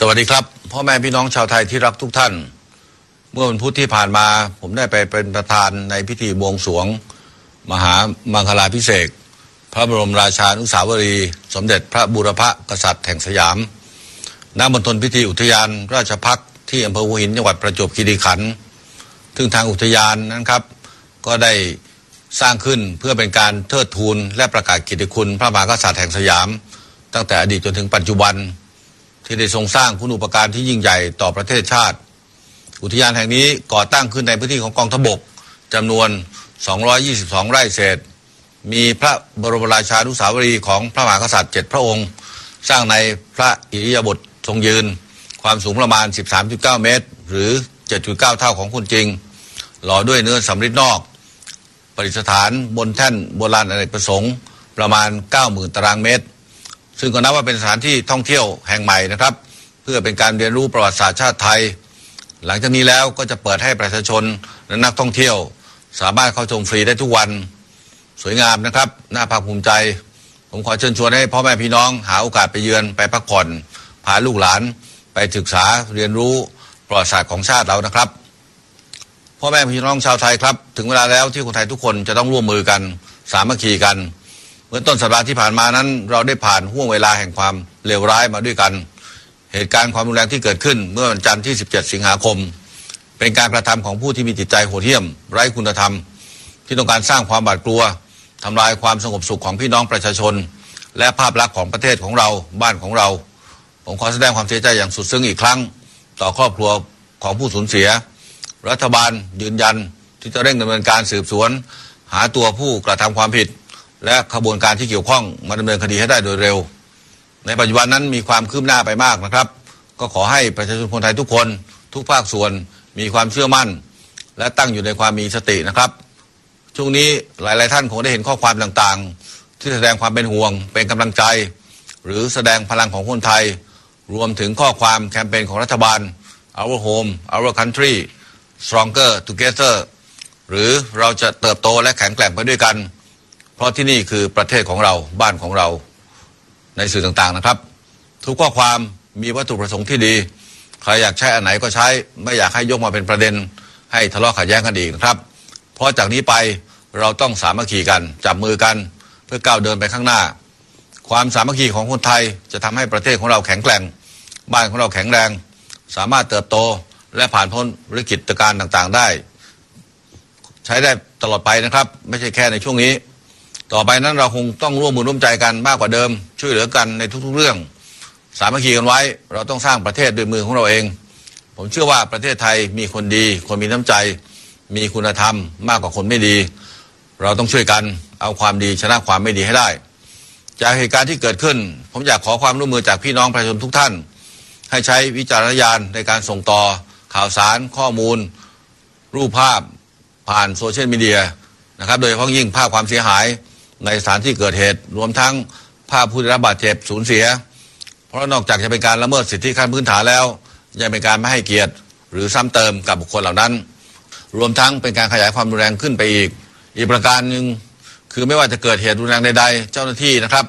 สวัสดีครับ พ่อแม่พี่น้องชาวไทยที่รักทุกท่าน เมื่อวันพุธที่ผ่านมา ผมได้ไปเป็นประธานในพิธีบวงสรวง มหามังคลาพิเศษพระบรมราชานุสาวรี สมเด็จพระบูรพกษัตริย์แห่งสยามณมณฑลพิธีอุทยานราชพักที่อำเภอหัวหินจังหวัดประจวบคีรีขันธ์ซึ่งทางอุทยานนั้นครับ ก็ได้สร้างขึ้นเพื่อเป็นการเทิดทูนและประกาศกิตติคุณ พระมหากษัตริย์แห่งสยาม ตั้งแต่อดีตจนถึงปัจจุบัน ที่ได้ทรงสร้างคุณูปการที่ยิ่งใหญ่ต่อประเทศชาติ อุทยานแห่งนี้ก่อตั้งขึ้นในพื้นที่ของกองทบกจำนวน 222 ไร่เศษ มีพระบรมราชานุสาวรีย์ของพระมหากษัตริย์เจ็ดพระองค์ สร้างในพระอิริยาบถทรงยืน ความสูงประมาณ 13.9 เมตร หรือ 7.9 เท่าของคนจริง หล่อด้วยเนื้อสำริดนอกประดิษฐานบนแท่นโบราณอเนกประสงค์ประมาณ 90,000 ตารางเมตร ซึ่งก็นับว่าเป็นสถานที่ท่องเที่ยวแห่งใหม่นะครับ เพื่อเป็นการเรียนรู้ประวัติศาสตร์ชาติไทย หลังจากนี้แล้วก็จะเปิดให้ประชาชนและนักท่องเที่ยว สามารถเข้าชมฟรีได้ทุกวัน สวยงามนะครับน่าภาคภูมิใจ ผมขอเชิญชวนให้พ่อแม่พี่น้องหาโอกาสไปเยือนไปพักผ่อนพาลูกหลาน ไปศึกษาเรียนรู้ประวัติศาสตร์ของชาติเรานะครับพ่อแม่พี่น้องชาวไทยครับ ถึงเวลาแล้วที่คนไทยทุกคนจะต้องร่วมมือกัน สามัคคีกัน เมื่อต้นสัปดาห์ที่ผ่านมานั้น เราได้ผ่านห่วงเวลาแห่งความเลวร้ายมาด้วยกัน เหตุการณ์ความรุนแรงที่เกิดขึ้น เมื่อวันจันทร์ที่ 17 สิงหาคม เป็นการกระทำของผู้ที่มีจิตใจโหดเหี้ยม ไร้คุณธรรม ที่ต้องการสร้างความบาดกลัวทำลายความสงบสุขของพี่น้องประชาชน และภาพลักษณ์ของประเทศของเราบ้านของเรา ผมขอแสดงความเสียใจอย่างสุดซึ้งอีกครั้ง ต่อครอบครัวของผู้สูญเสีย รัฐบาลยืนยันที่จะเร่งดำเนินการสืบสวน หาตัวผู้กระทำความผิด และขบวนการที่เกี่ยวข้องมาดำเนินคดีให้ได้โดยเร็ว ในปัจจุบันนั้นมีความคืบหน้าไปมากนะครับ ก็ขอให้ประชาชนคนไทยทุกคน ทุกภาคส่วนมีความเชื่อมั่น และตั้งอยู่ในความมีสตินะครับ ช่วงนี้หลาย ๆ ท่านคงได้เห็นข้อความต่างๆ ที่แสดงความเป็นห่วง เป็นกำลังใจ หรือแสดงพลังของคนไทย รวมถึงข้อความแคมเปญของรัฐบาล Our Home Our Country Stronger Together หรือเราจะเติบโตและแข็งแกร่งไปด้วยกัน เพราะที่นี่คือประเทศของเราบ้านของเราในสื่อต่างๆนะครับ ทุกข้อความมีวัตถุประสงค์ที่ดี ใครอยากใช้อันไหนก็ใช้ ไม่อยากให้ยกมาเป็นประเด็น ให้ทะเลาะขัดแย้งกันอีกนะครับ เพราะจากนี้ไปเราต้องสามัคคีกันจับมือกันเพื่อก้าวเดินไปข้างหน้า ความสามัคคีของคนไทยจะทำให้ประเทศของเราแข็งแกร่ง บ้านของเราแข็งแรง สามารถเติบโตและผ่านพ้นวิกฤตการณ์ต่างๆได้ ใช้ได้ตลอดไปนะครับ ไม่ใช่แค่ในช่วงนี้ ต่อไปนั้นเราคงต้องร่วมมือร่วมใจกันมากกว่าเดิม ช่วยเหลือกันในทุกๆเรื่อง สามัคคีกันไว้ เราต้องสร้างประเทศด้วยมือของเราเอง ผมเชื่อว่าประเทศไทยมีคนดี คนมีน้ำใจ มีคุณธรรมมากกว่าคนไม่ดี เราต้องช่วยกันเอาความดีชนะความไม่ดีให้ได้ จากเหตุการณ์ที่เกิดขึ้น ผมอยากขอความร่วมมือจากพี่น้องประชาชนทุกท่าน ให้ใช้วิจารณญาณในการส่งต่อข่าวสารข้อมูล รูปภาพผ่านโซเชียลมีเดียนะครับโดยเฉพาะยิ่งภาพความเสียหาย ในสถานที่เกิดเหตุ รวมทั้งภาพผู้ได้รับบาดเจ็บสูญเสีย เพราะนอกจากจะเป็นการละเมิดสิทธิขั้นพื้นฐานแล้ว ยังเป็นการไม่ให้เกียรติ หรือซ้ำเติมกับบุคคลเหล่านั้น รวมทั้งเป็นการขยายความรุนแรงขึ้นไปอีก อีกประการหนึ่งคือไม่ว่าจะเกิดเหตุรุนแรงใดๆ เจ้าหน้าที่นะครับ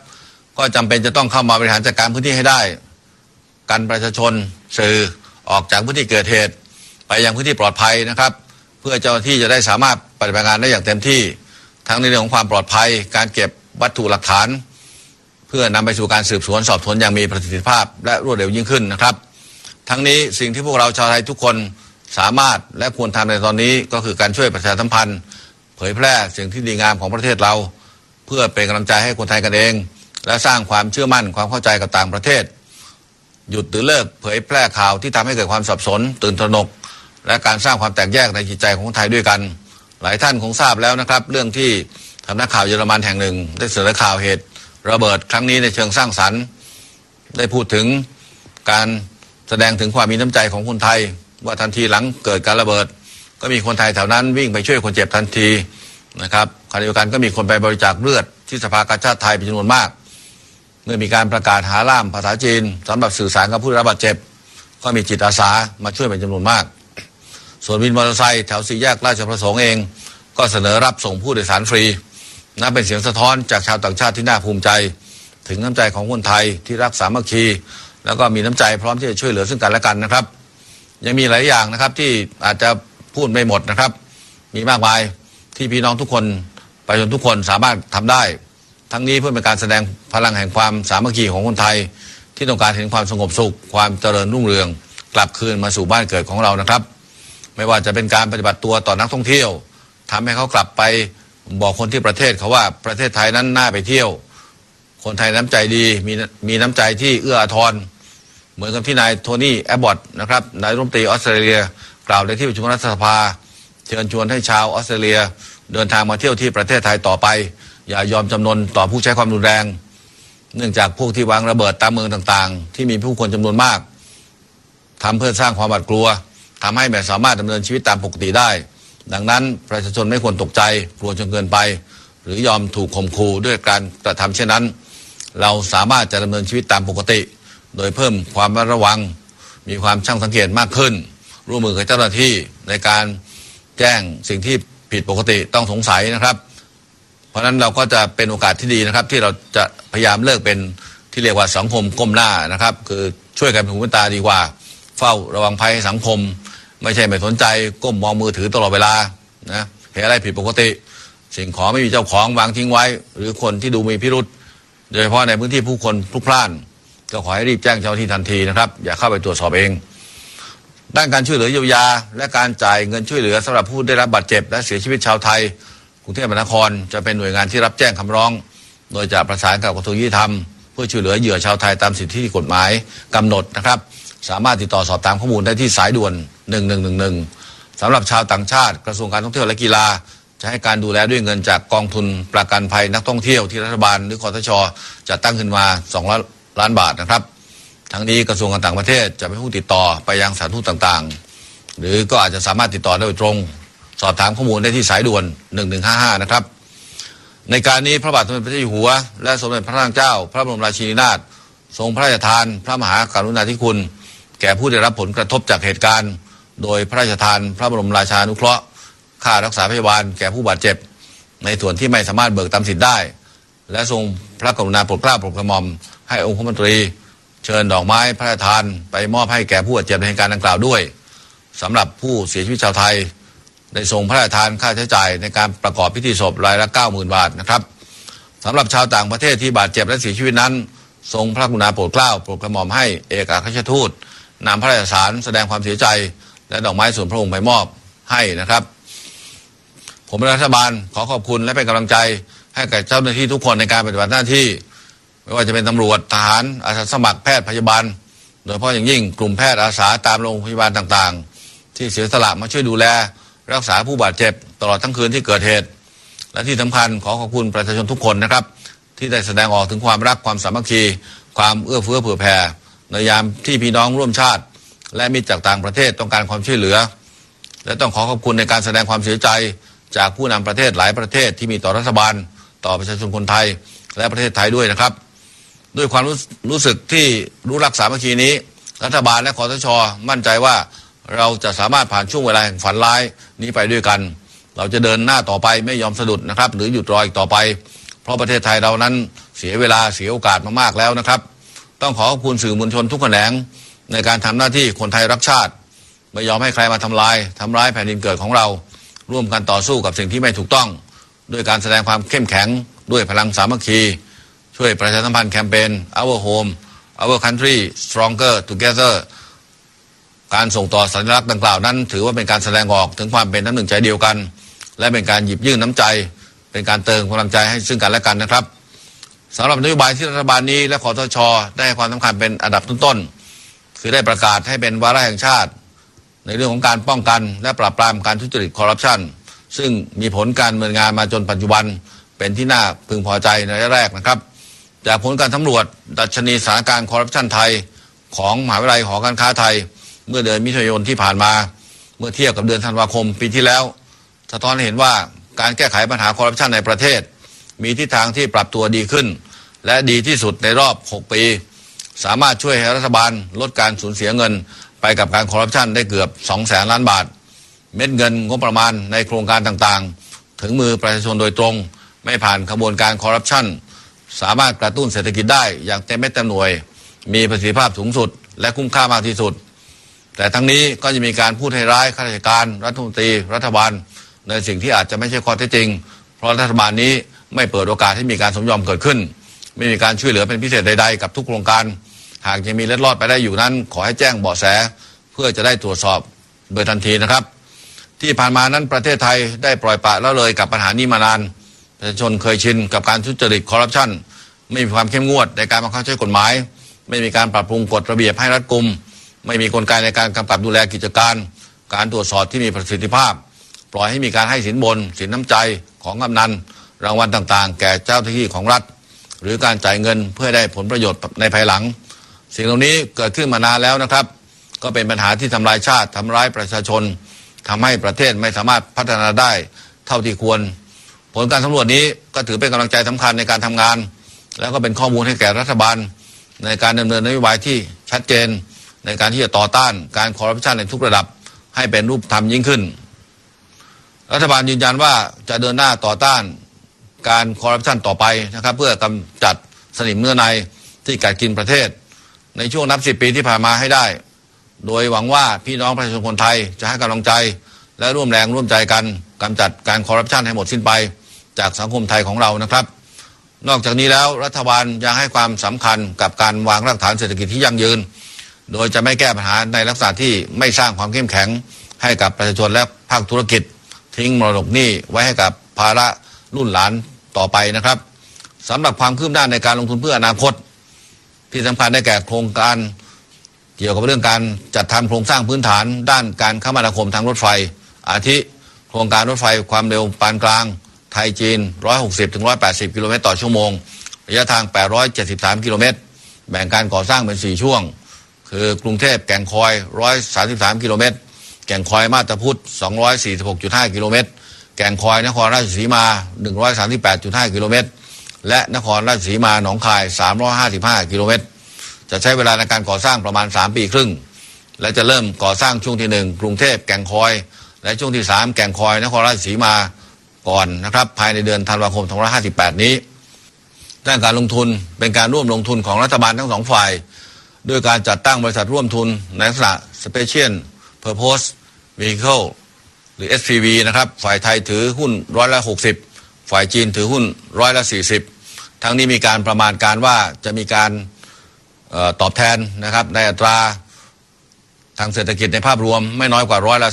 ก็จำเป็นจะต้องเข้ามาบริหารจัดการพื้นที่ให้ได้กันประชาชนสื่อออกจากพื้นที่เกิดเหตุ ไปยังพื้นที่ปลอดภัยนะครับ เพื่อเจ้าหน้าที่จะได้สามารถปฏิบัติงานได้อย่างเต็มที่ ทั้งในเรื่องของความปลอดภัย การเก็บวัตถุหลักฐาน เพื่อนำไปสู่การสืบสวนสอบสวนอย่างมีประสิทธิภาพ และรวดเร็วยิ่งขึ้นนะครับ ทั้งนี้สิ่งที่พวกเราชาวไทยทุกคนสามารถและควรทำในตอนนี้ก็คือการช่วยประชาสัมพันธ์ เผยแพร่สิ่งที่ดีงามของประเทศเรา เพื่อเป็นกำลังใจให้คนไทยกันเอง และสร้างความเชื่อมั่นความเข้าใจกับต่างประเทศ หยุดหรือเลิกเผยแพร่ข่าวที่ทำให้เกิดความสับสน ตื่นตระหนก และการสร้างความแตกแยกในจิตใจของคนไทยด้วยกัน หลายท่านคงทราบแล้วนะครับ เรื่องที่สำนักข่าวเยอรมันแห่งหนึ่ง ได้เสนอข่าวเหตุ ระเบิดครั้งนี้ในเชิงสร้างสรรค์ ได้พูดถึงการแสดงถึงความมีน้ำใจของคนไทย ว่าทันทีหลังเกิดการระเบิด ก็มีคนไทยแถวนั้นวิ่งไปช่วยคนเจ็บทันทีนะครับขณะเดียวกันก็มีคนไปบริจาคเลือดที่สภากาชาติไทยเป็นจำนวนมาก เมื่อมีการประกาศหาล่ามภาษาจีนสำหรับสื่อสารกับผู้รับบาดเจ็บ ก็มีจิตอาสามาช่วยเป็นจำนวนมาก ส่วนวินมอเตอร์ไซค์แถวสี่แยกราชประสงค์เอง ก็เสนอรับส่งผู้โดยสารฟรีนับเป็นเสียงสะท้อนจากชาวต่างชาติที่น่าภูมิใจ ถึงน้ำใจของคนไทยที่รักสามัคคี แล้วก็มีน้ำใจพร้อมที่จะช่วยเหลือซึ่งกันและกันนะครับ ยังมีหลายอย่างนะครับที่อาจจะพูดไม่หมดนะครับ มีมากมายที่พี่น้องทุกคนประชาชนทุกคนสามารถทำได้ ทั้งนี้เพื่อเป็นการแสดงพลังแห่งความสามัคคีของคนไทย ที่ต้องการเห็นความสงบสุข ความเจริญรุ่งเรือง กลับคืนมาสู่บ้านเกิดของเรานะครับ ไม่ว่าจะเป็นการปฏิบัติตัวต่อนักท่องเที่ยวทำให้เขากลับไปบอกคนที่ประเทศเขาว่าประเทศไทยนั้นน่าไปเที่ยว คนไทยน้ำใจดีมีมีน้ำใจที่เอื้ออาทร เหมือนกับที่นายโทนี่แอบบอตนะครับนายรัฐมนตรีออสเตรเลีย กล่าวในที่ประชุมรัฐสภา เชิญชวนให้ชาวออสเตรเลีย เดินทางมาเที่ยวที่ประเทศไทยต่อไป อย่ายอมจำนนต่อผู้ใช้ความรุนแรง เนื่องจากพวกที่วางระเบิดตามเมืองต่างๆ ที่มีผู้คนจำนวนมากทำเพื่อสร้างความหวาดกลัว ทำให้ไม่สามารถดำเนินชีวิตตามปกติได้ ดังนั้นประชาชนไม่ควรตกใจกลัวจนเกินไป หรือยอมถูกข่มขู่ด้วยการกระทำเช่นนั้น เราสามารถจะดำเนินชีวิตตามปกติ โดยเพิ่มความระมัดระวัง มีความช่างสังเกตมากขึ้น ร่วมมือกับเจ้าหน้าที่ในการแจ้งสิ่งที่ผิดปกติต้องสงสัยนะครับ เพราะฉะนั้นเราก็จะเป็นโอกาสที่ดีนะครับ ที่เราจะพยายามเลิกเป็นที่เรียกว่าสังคมก้มหน้านะครับ คือช่วยกันเป็นหูเป็นตาดีกว่า เฝ้าระวังภัยให้สังคม ไม่ใช่ไม่สนใจก้มมองมือถือตลอดเวลานะเห็นอะไรผิดปกติ สิ่งของไม่มีเจ้าของวางทิ้งไว้ หรือคนที่ดูมีพิรุษโดยเฉพาะในพื้นที่ผู้คนพลุกพล่าน ก็ขอให้รีบแจ้งเจ้าหน้าที่ทันทีนะครับ อย่าเข้าไปตรวจสอบเอง ด้านการช่วยเหลือเยียวยา และการจ่ายเงินช่วยเหลือสำหรับผู้ได้รับบาดเจ็บ และเสียชีวิตชาวไทยกรุงเทพมหานคร จะเป็นหน่วยงานที่รับแจ้งคำร้อง โดยจะประสานกับกระทรวงยุติธรรม เพื่อช่วยเหลือเหยื่อชาวไทยตามสิทธิที่กฎหมายกำหนดนะครับ สามารถติดต่อสอบถามข้อมูลได้ที่สายด่วน 1111สำหรับชาวต่างชาติ กระทรวงการท่องเที่ยวและกีฬา จะให้การดูแลด้วยเงินจากกองทุนประกันภัยนักท่องเที่ยวที่รัฐบาลหรือคอทชจะตั้งขึ้นมา2ล้านล้านบาทนะครับ ทั้งนี้กระทรวงการต่างประเทศจะเป็นผู้ติดต่อไปยังสถานทูตต่างๆ หรือก็อาจจะสามารถติดต่อได้โดยตรง สอบถามข้อมูลได้ที่สายด่วน 1155 นะครับในการนี้พระบาทสมเด็จพระเจ้าอยู่หัว และสมเด็จพระนางเจ้า พระบรมราชินีนาถทรงพระราชทาน พระมหากรุณาธิคุณ แก่ผู้ได้รับผลกระทบจากเหตุการณ์ โดยพระราชทานพระบรมราชานุเคราะห์ค่ารักษาพยาบาลแก่ผู้บาดเจ็บ ในส่วนที่ไม่สามารถเบิกตามสิทธิ์ได้ และทรงพระกรุณาโปรดเกล้าโปรดกระหม่อม ให้องค์มนตรี เชิญดอกไม้พระราชทาน ไปมอบให้แก่ผู้บาดเจ็บในเหตุการณ์ดังกล่าวด้วยสำหรับผู้เสียชีวิตชาวไทย ได้ส่งพระราชทานค่าใช้จ่ายในการประกอบพิธีศพรายละ 90,000 บาทนะครับสำหรับชาวต่างประเทศที่บาดเจ็บและเสียชีวิตนั้น ทรงพระกรุณาโปรดเกล้าโปรดกระหม่อมให้เอกอัครราชทูตนำพระราชสารแสดงความเสียใจ และดอกไม้ส่วนพระองค์ไปมอบให้นะครับ ผมรัฐบาลขอขอบคุณและเป็นกำลังใจให้กับเจ้าหน้าที่ทุกคนในการปฏิบัติหน้าที่ ไม่ว่าจะเป็นตำรวจทหารอาสาสมัครแพทย์พยาบาล โดยเฉพาะอย่างยิ่งกลุ่มแพทย์อาสาตามโรงพยาบาลต่างๆ ที่เสียสละมาช่วยดูแล รักษาผู้บาดเจ็บตลอดทั้งคืนที่เกิดเหตุ และที่สำคัญขอขอบคุณประชาชนทุกคนนะครับ ที่ได้แสดงออกถึงความรักความสามัคคี ความเอื้อเฟื้อเผื่อแผ่ในยามที่พี่น้องร่วมชาติ และมิตรจากต่างประเทศต้องการความช่วยเหลือ และต้องขอขอบคุณในการแสดงความเสียใจจากผู้นำประเทศหลายประเทศที่มีต่อรัฐบาล ต่อประชาชนคนไทยและประเทศไทยด้วยนะครับ ด้วยความรู้รู้สึกที่รู้รักสามัคคีนี้ รัฐบาลและคอสชมั่นใจว่าเราจะสามารถผ่านช่วงเวลาแห่งฝันร้ายนี้ไปด้วยกัน เราจะเดินหน้าต่อไปไม่ยอมสะดุดนะครับ หรือหยุดรออีกต่อไป เพราะประเทศไทยเรานั้นเสียเวลาเสียโอกาสมามากแล้วนะครับ ต้องขอขอบคุณสื่อมวลชนทุกแขนง ในการทำหน้าที่คนไทยรักชาติ ไม่ยอมให้ใครมาทำลายทำร้ายแผ่นดินเกิดของเรา ร่วมกันต่อสู้กับสิ่งที่ไม่ถูกต้อง ด้วยการแสดงความเข้มแข็ง ด้วยพลังสามัคคี ช่วยประชาสัมพันธ์แคมเปญ Our Home Our Country Stronger Together การส่งต่อสัญลักษณ์ดังกล่าวนั้น ถือว่าเป็นการแสดงออกถึงความเป็นน้ำหนึ่งใจเดียวกัน และเป็นการหยิบยื่นน้ำใจ เป็นการเติมกำลังใจให้ซึ่งกันและกันนะครับสำหรับนโยบายที่รัฐบาลนี้และคอทช ได้ความสำคัญเป็นอันดับต้นๆ คือได้ประกาศให้เป็นวาระแห่งชาติ ในเรื่องของการป้องกันและปราบปรามการทุจริตคอร์รัปชันซึ่งมีผลการดำเนินงานมาจนปัจจุบันเป็นที่น่าพึงพอใจในระยะแรกนะครับ จากผลการสำรวจดัชนีสถานการณ์คอร์รัปชันไทย ของมหาวิทยาลัยหอการค้าไทย เมื่อเดือนมิถุนายนที่ผ่านมา เมื่อเทียบกับเดือนธันวาคมปีที่แล้ว สะท้อนให้เห็นว่าการแก้ไขปัญหาคอร์รัปชันในประเทศ มีทิศทางที่ปรับตัวดีขึ้น และดีที่สุดในรอบ 6 ปี สามารถช่วยให้รัฐบาลลดการสูญเสียเงิน ไปกับการคอร์รัปชันได้เกือบ2แสนล้านบาท เม็ดเงินงบประมาณในโครงการต่างๆ ถึงมือประชาชนโดยตรง ไม่ผ่านขบวนการคอร์รัปชันสามารถกระตุ้นเศรษฐกิจได้อย่างเต็มเม็ดเต็มหน่วย มีประสิทธิภาพสูงสุด และคุ้มค่ามากที่สุด แต่ทั้งนี้ก็จะมีการพูดให้ร้ายข้าราชการ รัฐมนตรี รัฐบาล ในสิ่งที่อาจจะไม่ใช่ข้อเท็จจริง เพราะรัฐบาลนี้ไม่เปิดโอกาสให้มีการสมยอมเกิดขึ้น ไม่มีการช่วยเหลือเป็นพิเศษใดๆ กับทุกโครงการ หากยังมีเล็ดลอดไปได้อยู่นั้น ขอให้แจ้งเบาะแส เพื่อจะได้ตรวจสอบโดยทันทีนะครับ ที่ผ่านมานั้นประเทศไทยได้ปล่อยปละละเลยกับปัญหานี้มานานประชาชนเคยชินกับการทุจริตคอร์รัปชันไม่มีความเข้มงวดในการบังคับใช้กฎหมาย ไม่มีการปรับปรุงกฎระเบียบให้รัดกุม ไม่มีกลไกในการกำกับดูแลกิจการ การตรวจสอบที่มีประสิทธิภาพ ปล่อยให้มีการให้สินบน สินน้ำใจของกำนัน รางวัลต่างๆ แก่เจ้าหน้าที่ของรัฐ หรือการจ่ายเงินเพื่อได้ผลประโยชน์ในภายหลัง สิ่งเหล่านี้เกิดขึ้นมานานแล้วนะครับ ก็เป็นปัญหาที่ทำลายชาติทำร้ายประชาชนทำให้ประเทศไม่สามารถพัฒนาได้เท่าที่ควร ผลการสำรวจนี้ก็ถือเป็นกำลังใจสำคัญในการทำงาน แล้วก็เป็นข้อมูลให้แก่รัฐบาล ในการดำเนินนโยบายที่ชัดเจน ในการที่จะต่อต้านการคอร์รัปชันในทุกระดับให้เป็นรูปธรรมยิ่งขึ้น รัฐบาลยืนยันว่าจะเดินหน้าต่อต้านการคอร์รัปชันต่อไปนะครับ เพื่อกำจัดสนิมเนื้อในที่กัดกินประเทศ ในช่วงนับสิบปีที่ผ่านมาให้ได้ โดยหวังว่าพี่น้องประชาชนคนไทยจะให้กำลังใจ และร่วมแรงร่วมใจกันกำจัดการคอร์รัปชันให้หมดสิ้นไป จากสังคมไทยของเรานะครับ นอกจากนี้แล้วรัฐบาลยังให้ความสำคัญกับการวางรากฐานเศรษฐกิจที่ยั่งยืน โดยจะไม่แก้ปัญหาในลักษณะที่ไม่สร้างความเข้มแข็ง ให้กับประชาชนและภาคธุรกิจ ทิ้งมรดกหนี้ไว้ให้กับภาระรุ่นหลานต่อไปนะครับสำหรับความคืบหน้าในการลงทุนเพื่ออนาคต ที่สำคัญได้แก่โครงการเกี่ยวกับเรื่องการจัดทำโครงสร้างพื้นฐาน ด้านการคมนาคมทางรถไฟ อาทิโครงการรถไฟความเร็วปานกลาง ไทยจีน 160ถึง180 กิโลเมตรต่อชั่วโมง ระยะทาง 873 กิโลเมตร แบ่งการก่อสร้างเป็น 4 ช่วง คือกรุงเทพแก่งคอย 133 กิโลเมตร แก่งคอยมาตาพุทธ 246.5 กิโลเมตร แก่งคอยนครราชสีมา 138.5 กิโลเมตร และนครราชสีมาหนองคาย 355 กิโลเมตร จะใช้เวลาในการก่อสร้างประมาณ 3 ปีครึ่ง และจะเริ่มก่อสร้างช่วงที่ 1 กรุงเทพแก่งคอย และช่วงที่ 3 แก่งคอย นครราชสีมาก่อนนะครับ ภายในเดือนธันวาคม 2558 นี้ด้านการลงทุนเป็นการร่วมลงทุนของรัฐบาลทั้งสองฝ่าย ด้วยการจัดตั้งบริษัทร่วมทุนในลักษณะ Special Purpose Vehicle หรือ SPV นะครับ ฝ่ายไทยถือหุ้นร้อยละ60 ฝ่ายจีนถือหุ้นร้อยละ 40 ทั้งนี้มีการประมาณการว่าจะมีการออตอบแทนนะครับในอัตราทางเศรษฐกิจในภาพรวมไม่น้อยกว่าร้อยละ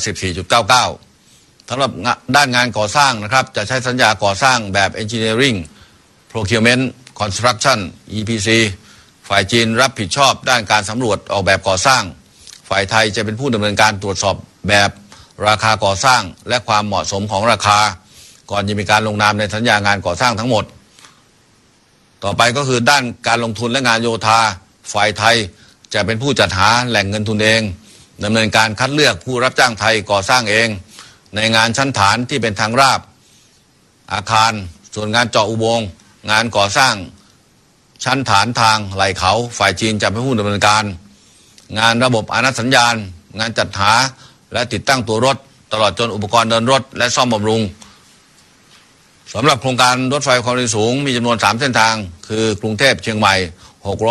14.99สำหรับด้านงานก่อสร้างนะครับ จะใช้สัญญาก่อสร้างแบบ Engineering Procurement Construction EPC ฝ่ายจีนรับผิดชอบด้านการสำรวจออกแบบก่อสร้าง ฝ่ายไทยจะเป็นผู้ดำเนินการตรวจสอบแบบราคาก่อสร้างและความเหมาะสมของราคา ก่อนจะมีการลงนามในสัญญางานก่อสร้างทั้งหมด ต่อไปก็คือด้านการลงทุนและงานโยธาฝ่ายไทยจะเป็นผู้จัดหาแหล่งเงินทุนเองดำเนินการคัดเลือกผู้รับจ้างไทยก่อสร้างเอง ในงานชั้นฐานที่เป็นทางราบ อาคาร ส่วนงานเจาะอุโมงค์งานก่อสร้างชั้นฐานทางไหลเขา ฝ่ายจีนจะเป็นผู้ดำเนินการ งานระบบอนัสัญญาณ งานจัดหาและติดตั้งตัวรถ ตลอดจนอุปกรณ์เดินรถ และซ่อมบำรุง สำหรับโครงการรถไฟความเร็วสูงมีจำนวน 3 เส้นทาง คือกรุงเทพเชียงใหม่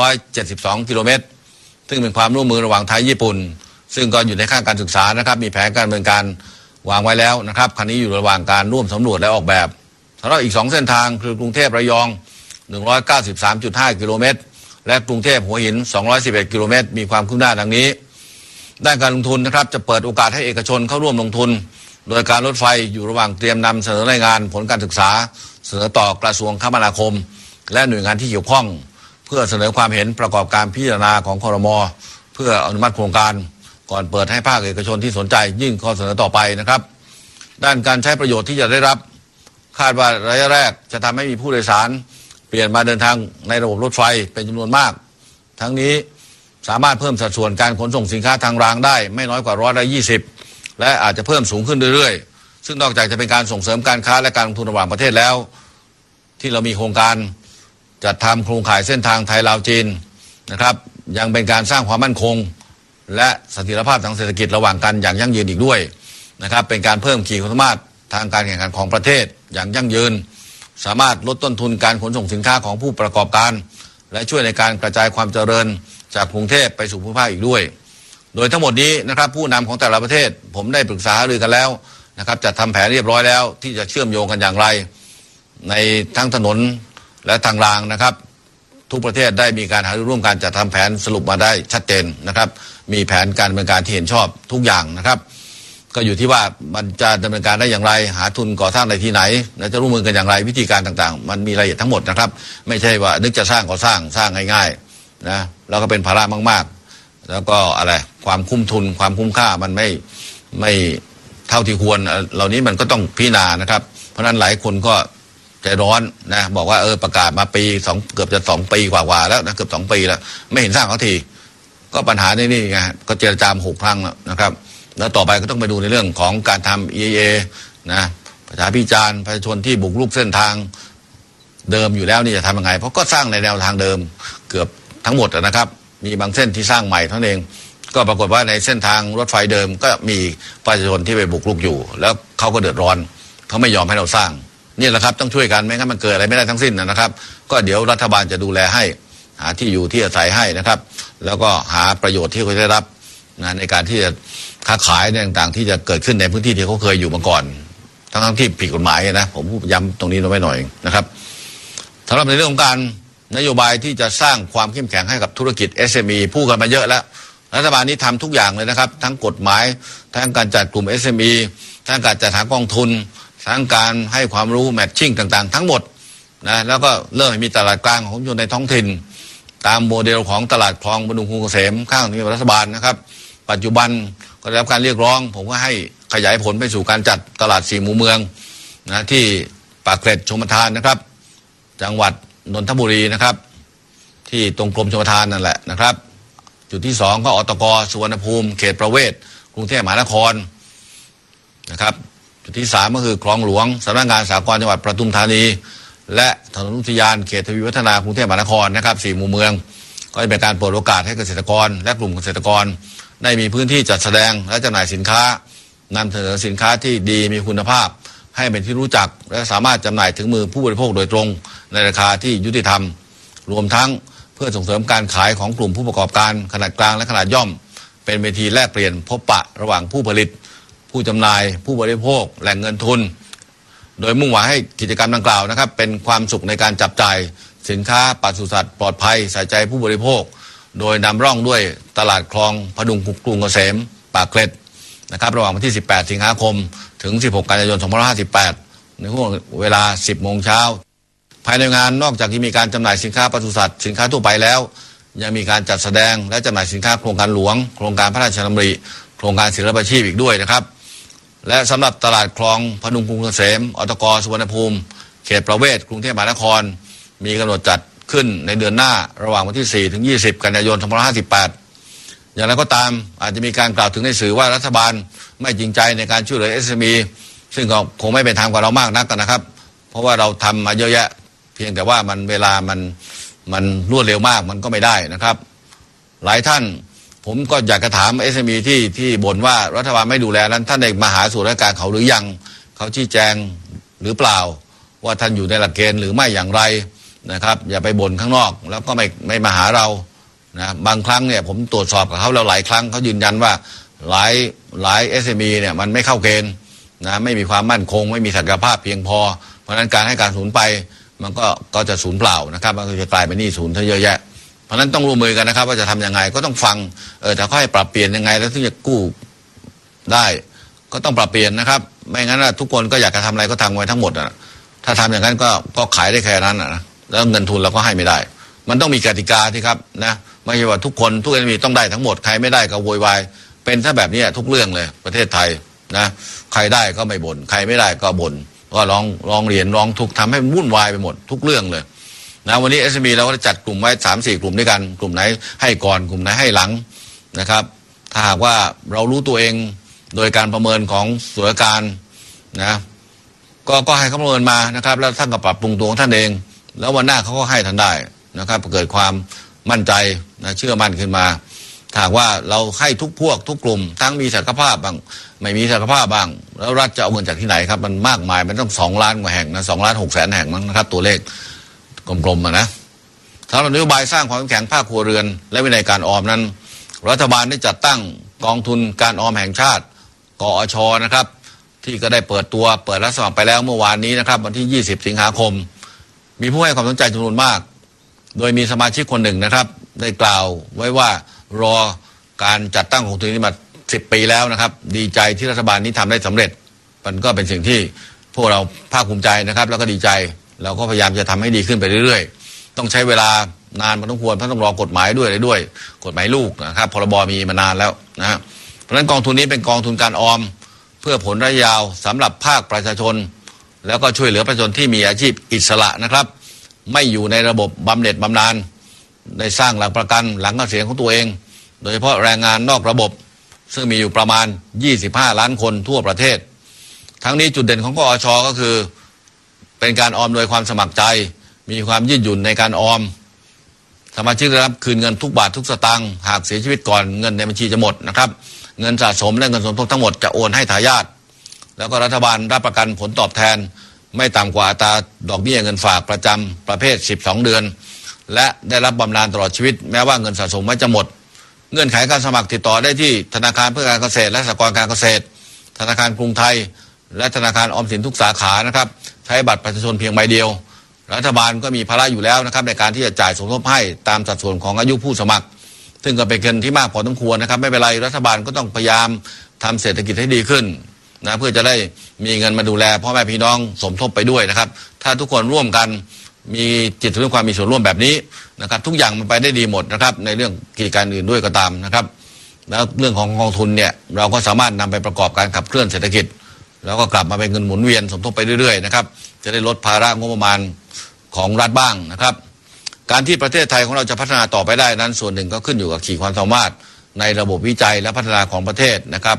672 กิโลเมตร ซึ่งเป็นความร่วมมือระหว่างไทยญี่ปุ่น ซึ่งก็อยู่ในขั้นการศึกษานะครับมีแผนการดำเนินการวางไว้แล้วนะครับคันนี้อยู่ระหว่างการร่วมสำรวจและออกแบบสำหรับอีก 2 เส้นทางคือกรุงเทพระยอง 193.5 กิโลเมตร และกรุงเทพหัวหิน 211 กิโลเมตร มีความคืบหน้าดังนี้ด้านการลงทุนนะครับจะเปิดโอกาสให้เอกชนเข้าร่วมลงทุน โดยการรถไฟอยู่ระหว่างเตรียมนำเสนอรายงานผลการศึกษา เสนอต่อกระทรวงคมนาคม และหน่วยงานที่เกี่ยวข้อง เพื่อเสนอความเห็นประกอบการพิจารณาของคอรมอเพื่ออนุมัติโครงการ ก่อนเปิดให้ภาคเอกชนที่สนใจยื่นข้อเสนอต่อไปนะครับ ด้านการใช้ประโยชน์ที่จะได้รับ คาดว่าระยะแรกจะทำให้มีผู้โดยสาร เปลี่ยนมาเดินทางในระบบรถไฟเป็นจำนวนมาก ทั้งนี้สามารถเพิ่มสัดส่วนการขนส่งสินค้าทางรางได้ ไม่น้อยกว่าร้อยละยี่สิบ และอาจจะเพิ่มสูงขึ้นเรื่อยๆ ซึ่งนอกจากจะเป็นการส่งเสริมการค้าและการลงทุนระหว่างประเทศแล้ว ที่เรามีโครงการจัดทำโครงข่ายเส้นทางไทยลาวจีนนะครับยังเป็นการสร้างความมั่นคง และเสถียรภาพทางเศรษฐกิจระหว่างกันอย่างยั่งยืนอีกด้วยนะครับเป็นการเพิ่มขีดความสามารถทางการแข่งขันของประเทศอย่างยั่งยืน สามารถลดต้นทุนการขนส่งสินค้าของผู้ประกอบการ และช่วยในการกระจายความเจริญจากกรุงเทพไปสู่ภูมิภาคอีกด้วย โดยทั้งหมดนี้นะครับผู้นำของแต่ละประเทศ ผมได้ปรึกษาหารือกันแล้วนะครับจะทำแผนเรียบร้อยแล้ว ที่จะเชื่อมโยงกันอย่างไร ในทั้งถนนและทางรางนะครับ ทุกประเทศได้มีการหารือร่วมกันจะทำแผนสรุปมาได้ชัดเจนนะครับ มีแผนการดำเนินการที่เห็นชอบทุกอย่างนะครับ ก็อยู่ที่ว่ามันจะดำเนินการได้อย่างไร หาทุนก่อสร้างในที่ไหนและจะร่วมมือกันอย่างไรวิธีการต่างๆ มันมีรายละเอียดทั้งหมดนะครับ ไม่ใช่ว่านึกจะสร้างก่อสร้างสร้างง่ายๆนะแล้วก็เป็นภาระมากๆ แล้วก็อะไรความคุ้มทุนความคุ้มค่ามันไม่ไม่เท่าที่ควรเอ่อเหล่านี้มันก็ต้องพิจารณานะครับ เพราะนั้นหลายคนก็ใจร้อนนะบอกว่าเออประกาศมาปีสองเกือบจะสองปีกว่าๆแล้วนะเกือบสองปีแล้ว ไม่เห็นสร้างเขาที ก็ปัญหาในนี่ไงก็เจรจามหกครั้งแล้วนะครับ แล้วต่อไปก็ต้องไปดูในเรื่องของการทำ EA นะประชาพิจารณ์ประชาชนที่บุกรุกเส้นทางเดิมอยู่แล้วนี่จะทำยังไง เพราะก็สร้างในแนวทางเดิมเกือบทั้งหมดนะครับ มีบางเส้นที่สร้างใหม่เท่านั้นเอง ก็ปรากฏว่าในเส้นทางรถไฟเดิมก็มีประชาชนที่ไปบุกรุกอยู่ แล้วเขาก็เดือดร้อนเขาไม่ยอมให้เราสร้างนี่แหละครับต้องช่วยกันไม่งั้นมันเกิดอะไรไม่ได้ทั้งสิ้นนะครับ ก็เดี๋ยวรัฐบาลจะดูแลให้หาที่อยู่ที่อาศัยให้นะครับ แล้วก็หาประโยชน์ที่เขาได้รับนะในการที่จะค้าขายในต่างๆ ที่จะเกิดขึ้นในพื้นที่ที่เขาเคยอยู่มาก่อน ทั้งๆที่ผิดกฎหมายนะผมพูดย้ำตรงนี้ลงไปหน่อยนะครับสำหรับในเรื่องของการ นโยบายที่จะสร้างความเข้มแข็งให้กับธุรกิจ SME พูดกันมาเยอะแล้ว รัฐบาลนี้ทำทุกอย่างเลยนะครับ ทั้งกฎหมาย ทั้งการจัดกลุ่ม SME ทั้งการจัดหากองทุน ทั้งการให้ความรู้แมทชิ่งต่าง ๆ ทั้งหมดนะแล้วก็เริ่มมีตลาดกลางของชนในท้องถิ่น ตามโมเดลของตลาดคลองบดุงคูเกษมข้างนี้รัฐบาลนะครับ ปัจจุบันก็ได้รับการเรียกร้อง ผมก็ให้ขยายผลไปสู่การจัดตลาดสี่หมู่เมืองนะที่ปากเกร็ดชมทานนะครับ จังหวัด นนทบุรีนะครับ ที่ตรงกรมชมทานนั่นแหละนะครับ จุดที่สองก็อตกสุวรรณภูมิเขตประเวศกรุงเทพมหานครนะครับ จุดที่สามก็คือคลองหลวงสำนักงานสากลจังหวัดประทุมธานี และถนนอุทยานเขตทวีวัฒนากรุงเทพมหานครนะครับสี่หมู่เมือง ก็จะเป็นการเปิดโอกาสให้เกษตรกร และกลุ่มเกษตรกร ได้มีพื้นที่จัดแสดงและจำหน่ายสินค้านำเสนอสินค้าที่ดีมีคุณภาพ ให้เป็นที่รู้จัก และสามารถจำหน่ายถึงมือผู้บริโภคโดยตรง ในราคาที่ยุติธรรม รวมทั้งเพื่อส่งเสริมการขายของกลุ่มผู้ประกอบการขนาดกลางและขนาดย่อม เป็นเวทีแลกเปลี่ยนพบปะระหว่างผู้ผลิต ผู้จำหน่าย ผู้บริโภค แหล่งเงินทุน โดยมุ่งหวังให้กิจกรรมดังกล่าวนะครับ เป็นความสุขในการจับจ่าย สินค้าปศุสัตว์ปลอดภัยใส่ใจผู้บริโภค โดยนำร่องด้วยตลาดคลองพดุงกรุงเกษมปากเกร็ดนะครับระหว่างวันที่ 18 สิงหาคม ถึง 16 กันยายน 2558 ในช่วงเวลา 10 โมงเช้า ภายในงานนอกจากที่มีการจำหน่ายสินค้าปศุสัตว์สินค้าทั่วไปแล้ว ยังมีการจัดแสดงและจำหน่ายสินค้าโครงการหลวง โครงการพระราชดำริโครงการศิลปาชีพอีกด้วยนะครับ และสำหรับตลาดคลองพดุงกรุงเกษมอตกสุวรรณภูมิ เขตประเวศกรุงเทพมหานคร มีกำหนดจัดขึ้นในเดือนหน้าระหว่างวันที่ 4 ถึง 20 กันยายน 2558 อย่างไรก็ตามอาจจะมีการกล่าวถึงในสื่อว่ารัฐบาลไม่จริงใจในการช่วยเหลือ SME ซึ่งก็คงไม่เป็นธรรมกับเรามากนักนะครับ เพราะว่าเราทำมาเยอะแยะ เพียงแต่ว่ามันเวลามันมันรวดเร็วมากมันก็ไม่ได้นะครับ หลายท่านผมก็อยากจะถาม SME ที่ที่บ่นว่ารัฐบาลไม่ดูแลนั้นท่านได้มาหาสู่ราชการเขาหรือยังเขาชี้แจงหรือเปล่า ว่าท่านอยู่ในหลักเกณฑ์หรือไม่อย่างไรนะครับ อย่าไปบ่นข้างนอก แล้วก็ไม่ไม่มาหาเรานะบางครั้งเนี่ยผมตรวจสอบกับเขาแล้วหลายครั้งเขายืนยันว่าหลายหลาย SME เนี่ยมันไม่เข้าเกณฑ์นะไม่มีความมั่นคง ไม่มีศักยภาพเพียงพอ เพราะฉะนั้นการให้การสูญไป มันก็ก็จะสูญเปล่านะครับ มันก็จะกลายเป็นหนี้สูญเยอะแยะ เพราะนั้นต้องร่วมมือกันนะครับ ว่าจะทำยังไงก็ต้องฟังเออแต่เขาให้ปรับเปลี่ยนยังไง แล้วถึงจะกู้ได้ก็ต้องปรับเปลี่ยนนะครับ ไม่งั้นทุกคนก็อยากจะทำอะไรก็ทำไว้ทั้งหมดอะถ้าทำอย่างนั้นก็ก็ขายได้แค่นั้นอะนะแล้วเงินทุนเราก็ให้ไม่ได้ มันต้องมีกติกาที่ครับนะไม่ใช่ว่าทุกคนทุกเอ็นมีต้องได้ทั้งหมดใครไม่ได้ก็โวยวายเป็นถ้าแบบนี้ทุกเรื่องเลยประเทศไทยนะใครได้ก็ไม่บน่นใครไม่ได้ก็บ่น ก็ร้องร้องเรียนร้องทุกข์ทำให้มันวุ่นวายไปหมดทุกเรื่องเลยนะวันนี้ SME เราก็จะจัดกลุ่มไว้สามสี่กลุ่มด้วยกัน กลุ่มไหนให้ก่อนกลุ่มไหนให้หลังนะครับ ถ้าหากว่าเรารู้ตัวเองโดยการประเมินของส่วนราชการนะก็ก็ให้เขาประเมินมานะครับ แล้วท่านก็ปรับปรุงตัวของท่านเอง แล้ววันหน้าเขาก็ให้ท่านได้นะครับเกิดความมั่นใจนะเชื่อมั่นขึ้นมา ถ้าหากว่าเราให้ทุกพวกทุกกลุ่ม ทั้งมีศักยภาพบ้างไม่มีศักยภาพบ้าง แล้วรัฐจะเอาเงินจากที่ไหนครับ มันมากมายมันต้องสองล้านกว่าแห่งนะสองล้านหกแสนแห่งมั้งนะครับ ตัวเลขกลมๆอะนะสำหรับนโยบายสร้างความเข้มแข็งภาคครัวเรือน และวินัยการออมนั้น รัฐบาลได้จัดตั้งกองทุนการออมแห่งชาติกอชนะครับ ที่ก็ได้เปิดตัวเปิดรับสมัครไปแล้วเมื่อวานนี้นะครับ วันที่ 20 สิงหาคม มีผู้ให้ความสนใจจำนวนมาก โดยมีสมาชิกคนหนึ่งนะครับ ได้กล่าวไว้ว่า รอการจัดตั้งกองทุนนี้มา10ปีแล้วนะครับ ดีใจที่รัฐบาลนี้ทำได้สำเร็จ มันก็เป็นสิ่งที่พวกเราภาคภูมิใจนะครับ แล้วก็ดีใจเราก็พยายามจะทำให้ดีขึ้นไปเรื่อย ๆ ต้องใช้เวลานานพอสมควรเพราะต้องรอกฎหมายด้วยอะไรด้วย กฎหมายลูกนะครับพรบมีมานานแล้วนะเพราะฉะนั้นกองทุนนี้เป็นกองทุนการออม เพื่อผลระยะยาวสำหรับภาคประชาชน แล้วก็ช่วยเหลือประชาชนที่มีอาชีพอิสระนะครับ ไม่อยู่ในระบบบำเหน็จบำนาญ ได้สร้างหลักประกันหลังเกษียณของตัวเอง โดยเฉพาะแรงงานนอกระบบ ซึ่งมีอยู่ประมาณ 25 ล้านคนทั่วประเทศ ทั้งนี้จุดเด่นของกอชก็คือ เป็นการออมโดยความสมัครใจ มีความยืดหยุ่นในการออม สมาชิกได้รับคืนเงินทุกบาททุกสตางค์หากเสียชีวิตก่อนเงินในบัญชีจะหมดนะครับเงินสะสมและเงินสมทบทั้งหมดจะโอนให้ทายาทแล้วก็รัฐบาลรับประกันผลตอบแทน ไม่ต่ำกว่าอัตราดอกเบี้ยเงินฝากประจำประเภท 12 เดือน และได้รับบำนาญตลอดชีวิต แม้ว่าเงินสะสมไม่จะหมด เงื่อนไขการสมัครติดต่อได้ที่ธนาคารเพื่อการเกษตร และสหกรณ์การเกษตร ธนาคารกรุงไทย และธนาคารออมสินทุกสาขานะครับใช้บัตรประชาชนเพียงใบเดียว รัฐบาลก็มีภาระอยู่แล้วนะครับในการที่จะจ่ายสมทบให้ตามสัดส่วนของอายุผู้สมัคร ซึ่งก็เป็นเงินที่มากพอสมควรนะครับไม่เป็นไรรัฐบาลก็ต้องพยายามทำเศรษฐกิจให้ดีขึ้นนะเพื่อจะได้มีเงินมาดูแลพ่อแม่พี่น้องสมทบไปด้วยนะครับ ถ้าทุกคนร่วมกัน มีจิตสำนึกความมีส่วนร่วมแบบนี้นะครับ ทุกอย่างมันไปได้ดีหมดนะครับ ในเรื่องกิจการอื่นด้วยก็ตามนะครับ แล้วเรื่องของกองทุนเนี่ยเราก็สามารถนำไปประกอบการขับเคลื่อนเศรษฐกิจ แล้วก็กลับมาเป็นเงินหมุนเวียนสมทบไปเรื่อยๆนะครับจะได้ลดภาระงบประมาณของรัฐบ้างนะครับ การที่ประเทศไทยของเราจะพัฒนาต่อไปได้นั้น ส่วนหนึ่งก็ขึ้นอยู่กับขีดความสามารถในระบบวิจัยและพัฒนาของประเทศนะครับ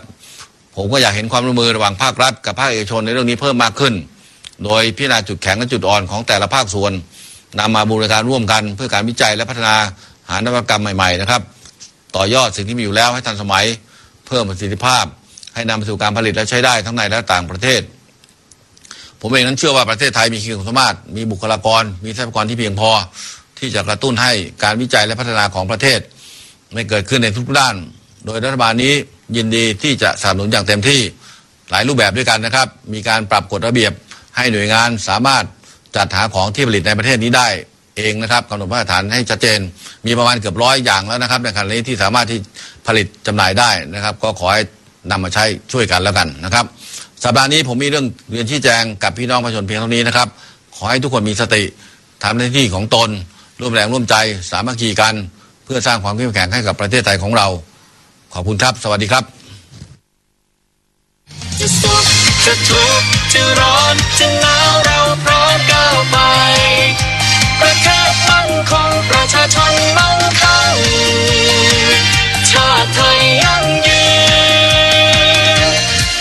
ผมก็อยากเห็นความร่วมมือระหว่างภาครัฐกับภาคเอกชนในเรื่องนี้เพิ่มมากขึ้น โดยพิจารณาจุดแข็งและจุดอ่อนของแต่ละภาคส่วนนำมาบูรณาการร่วมกัน เพื่อการวิจัยและพัฒนาหานวัตกรรมใหม่ๆนะครับ ต่อยอดสิ่งที่มีอยู่แล้วให้ทันสมัยเพิ่มประสิทธิภาพ ให้นำไปสู่การผลิตและใช้ได้ทั้งในและต่างประเทศ ผมเองนั้นเชื่อว่าประเทศไทยมีขีดความสามารถ มีบุคลากร มีทรัพยากรที่เพียงพอ ที่จะกระตุ้นให้การวิจัยและพัฒนาของประเทศ ไม่เกิดขึ้นในทุกด้าน โดยรัฐบาลนี้ยินดีที่จะสนับสนุนอย่างเต็มที่หลายรูปแบบด้วยกันนะครับ มีการปรับกฎระเบียบ ให้หน่วยงานสามารถจัดหาของที่ผลิตในประเทศนี้ได้เองนะครับกำหนดมาตรฐานให้ชัดเจน มีประมาณเกือบร้อยอย่างแล้วนะครับ ในขณะนี้ที่สามารถที่ผลิตจำหน่ายได้นะครับ ก็ขอให้นำมาใช้ช่วยกันแล้วกันนะครับ สัปดาห์นี้ผมมีเรื่องเรียนชี้แจงกับพี่น้องประชาชนเพียงเท่านี้นะครับ ขอให้ทุกคนมีสติทำหน้าที่ของตน ร่วมแรงร่วมใจสามัคคีกัน เพื่อสร้างความเข้มแข็งให้กับประเทศไทยของเรา ขอบคุณครับ สวัสดีครับ จะทุกข์จะร้อนจะหนาวเราพร้อมก้าวไปประเทศมั่งคงประชาชนมั่งคั่งชาติไทยยั่งยืน